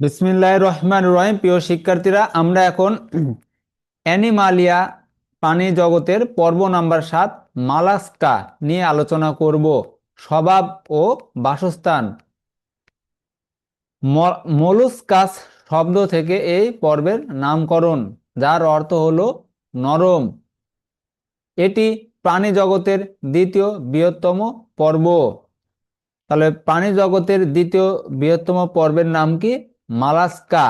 বিসমিল্লাহ রহমান রহিম। প্রিয় শিক্ষার্থীরা, আমরা এখন অ্যানিমালিয়া প্রাণী জগতের পর্ব নাম্বার সাত, মালাস্কা নিয়ে আলোচনা করব। স্বভাব ও বাসস্থান। মলুস্কাস শব্দ থেকে এই পর্বের নামকরণ, যার অর্থ হলো নরম। এটি প্রাণী জগতের দ্বিতীয় বৃহত্তম পর্ব। তাহলে প্রাণী জগতের দ্বিতীয় বৃহত্তম পর্বের নাম কি? মালাস্কা।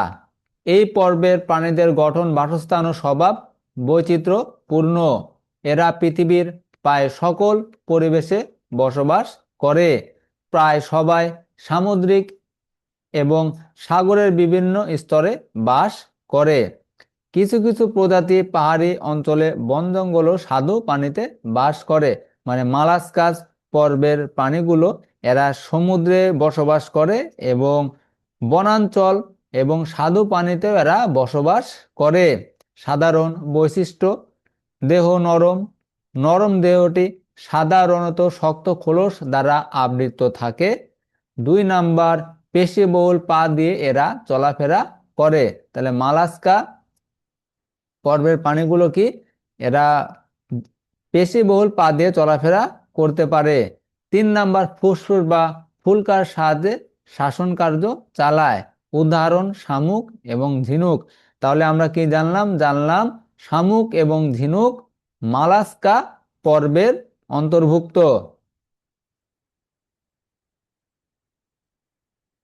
এই পর্বের প্রাণীদের গঠন, বাসস্থান ও স্বভাব বৈচিত্র্যপূর্ণ। এরা পৃথিবীর প্রায় সকল পরিবেশে বসবাস করে। প্রায় সবাই সামুদ্রিক এবং সাগরের বিভিন্ন স্তরে বাস করে। কিছু কিছু প্রজাতি পাহাড়ি অঞ্চলে বন জঙ্গল সাধু পানিতে বাস করে। মানে মালাস্কাস পর্বের প্রাণীগুলো এরা সমুদ্রে বসবাস করে এবং বনাঞ্চল এবং স্বাদু পানিতেও এরা বসবাস করে। সাধারণ বৈশিষ্ট্য, দেহ নরম। নরম দেহটি সাধারণত শক্ত খোলস দ্বারা আবৃত থাকে। দুই নাম্বার, পেশিবহুল পা দিয়ে এরা চলাফেরা করে। তাহলে মালাস্কা পর্বের প্রাণীগুলো কি? এরা পেশিবহুল পা দিয়ে চলাফেরা করতে পারে। তিন নাম্বার, ফুসফুস বা ফুলকার সাহায্যে শাসন কার্য চালায়। উদাহরণ, শামুক এবং ঝিনুক। তাহলে আমরা কি জানলাম? জানলাম শামুক এবং ঝিনুক মালাস্কা পর্বের অন্তর্ভুক্ত।